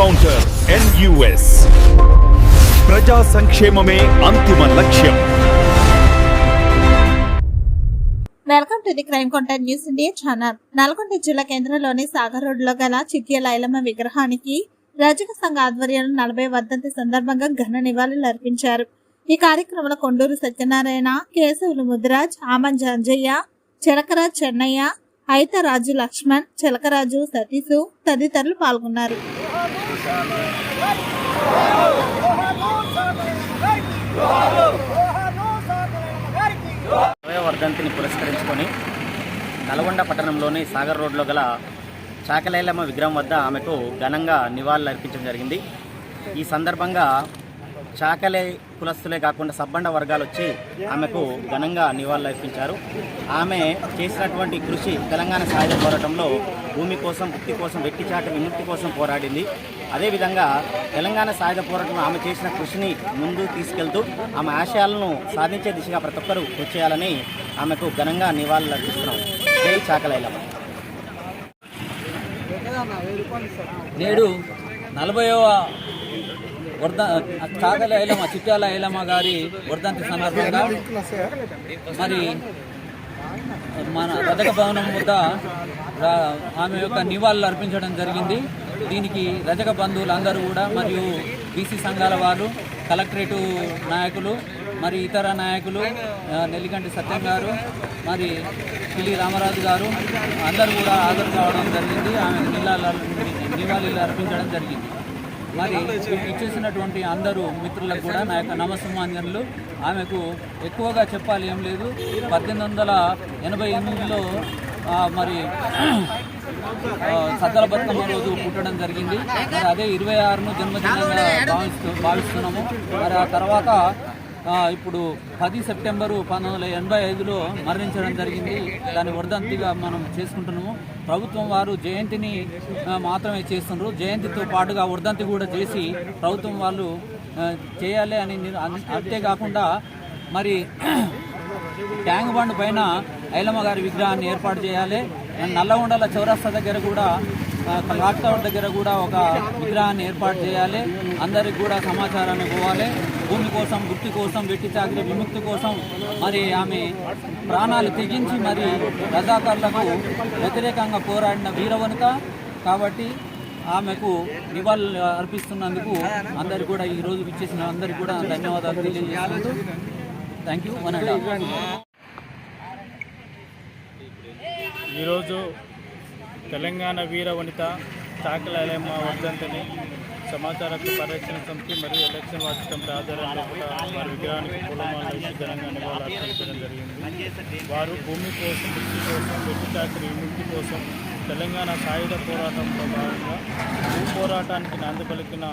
Encounter NUS ప్రజా సంక్షేమమే అంతిమ లక్ష్యం welcome to the crime counter news India channel Nalgonda జిల్లా కేంద్రంలోని సాగర్ రోడ్లో గల చిట్యాల లైలమ్మ విగ్రహానికి రజక సంఘ ఆధ్వర్యంలో నలభై వర్ధంతి సందర్భంగా ఘన నివాళులు అర్పించారు ఈ కార్యక్రమంలో కొండూరు సత్యనారాయణ కేశవులు ముదిరాజ్ ఆమన్ జంజయ్య చిలకరాజ్ చెన్నయ్య ఐతరాజు లక్ష్మణ్ చిలకరాజు సతీసు తదితరులు పాల్గొన్నారు వర్ధంతిని పురస్కరించుకొని నల్గొండ పట్టణంలోని సాగర్ రోడ్లో గల చాకలైలమ్మ విగ్రహం వద్ద ఆమెకు ఘనంగా నివాళులు అర్పించడం జరిగింది. ఈ సందర్భంగా చాకలే కులస్తులే కాకుండా సబ్బండ వర్గాలు వచ్చి ఆమెకు ఘనంగా నివాళులర్పించారు ఆమె చేసినటువంటి కృషి తెలంగాణ సాయుధ పోరాటంలో భూమి కోసం వృత్తి కోసం వ్యక్తి చాట విముక్తి కోసం పోరాడింది. అదేవిధంగా తెలంగాణ సాయుధ పోరాటంలో ఆమె చేసిన కృషిని ముందు తీసుకెళ్తూ ఆమె ఆశయాలను సాధించే దిశగా ప్రతి ఒక్కరూ కృషి చేయాలని ఆమెకు ఘనంగా నివాళులర్పిస్తున్నాం జై చాకలైలమ్మ. నేడు నలభైవ వర్ధ చాకలి ఐలమ్మ చిట్యాల ఐలమ్మ గారి వర్ధంతి సందర్భంగా మరి మన రజక భవనం వద్ద ఆమె యొక్క నివాళులు అర్పించడం జరిగింది. దీనికి రజక బంధువులు అందరూ కూడా మరియు బీసీ సంఘాల వారు కలెక్టరేటు నాయకులు మరి ఇతర నాయకులు నెల్లికంటి సత్యం గారు మరి పిల్లి రామరాజు గారు అందరూ కూడా హాజరు కావడం జరిగింది. ఆమె నివాళులు నివాళులు అర్పించడం జరిగింది. మరి ఇచ్చేసినటువంటి అందరూ మిత్రులకు కూడా నా యొక్క నమస్సమాంజనులు ఆమెకు ఎక్కువగా చెప్పాలి ఏం లేదు. పద్దెనిమిది వందల ఎనభై ఎనిమిదిలో మరి సద్దల బతుకమ్మ రోజు పుట్టడం జరిగింది. అదే ఇరవై ఆరును జన్మదినంగా భావిస్తూ భావిస్తున్నాము. మరి ఆ తర్వాత ఇప్పుడు పది సెప్టెంబరు పంతొమ్మిది వందల ఎనభై ఐదులో మరణించడం జరిగింది. దాని వర్ధంతిగా మనం చేసుకుంటున్నాము. ప్రభుత్వం వారు జయంతిని మాత్రమే చేస్తున్నారు జయంతితో పాటుగా వర్ధంతి కూడా చేసి ప్రభుత్వం వాళ్ళు చేయాలి అని అంతేకాకుండా మరి ట్యాంక్ బండ్ పైన ఐలమ్మ గారి విగ్రహాన్ని ఏర్పాటు చేయాలి. నల్లగొండల చౌరస్తా దగ్గర కూడా ఆ, క్లాక్ టవర్ దగ్గర కూడా ఒక విగ్రహాన్ని ఏర్పాటు చేయాలి. అందరికి కూడా సమాచారాన్ని పోవాలి. భూమి కోసం గుర్తు కోసం వెట్టి చాకరి విముక్తి కోసం మరి ఆమె ప్రాణాలు తెగించి మరి రజాకారులకు వ్యతిరేకంగా పోరాడిన వీరవనిత. కాబట్టి ఆమెకు నివాళులు అర్పిస్తున్నందుకు అందరు కూడా ఈ రోజు విచ్చేసిన అందరికి కూడా ధన్యవాదాలు తెలియజేస్తున్నాను థ్యాంక్ యూ వన్ అండ్ ఈరోజు తెలంగాణ వీర వనిత చాకలైలమ్మ వర్ధంతిని సమాచార హక్కు పరిరక్షణ సమితి మరియు ఎలక్షన్ వాచ్ కమిటీ ఆధ్వర్యంలో వారి విగ్రహానికి పూలమాల వేసి ఘనంగా జరిగింది. వారు భూమి కోసం వృత్తి కోసం వెట్టి చాకరి విముక్తి కోసం తెలంగాణ సాయుధ పోరాటంలో భాగంగా భూ పోరాటానికి నాంది పలికిన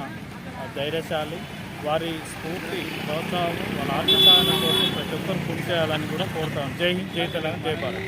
ధైర్యశాలి వారి స్ఫూర్తి ప్రోత్సాహం వాళ్ళ ఆత్మసాధన కోసం ప్రతి ఒక్కరు కృషి చేయాలని కూడా కోరుతాం. జై హింద్ జై తెలంగాణ జై భారత్.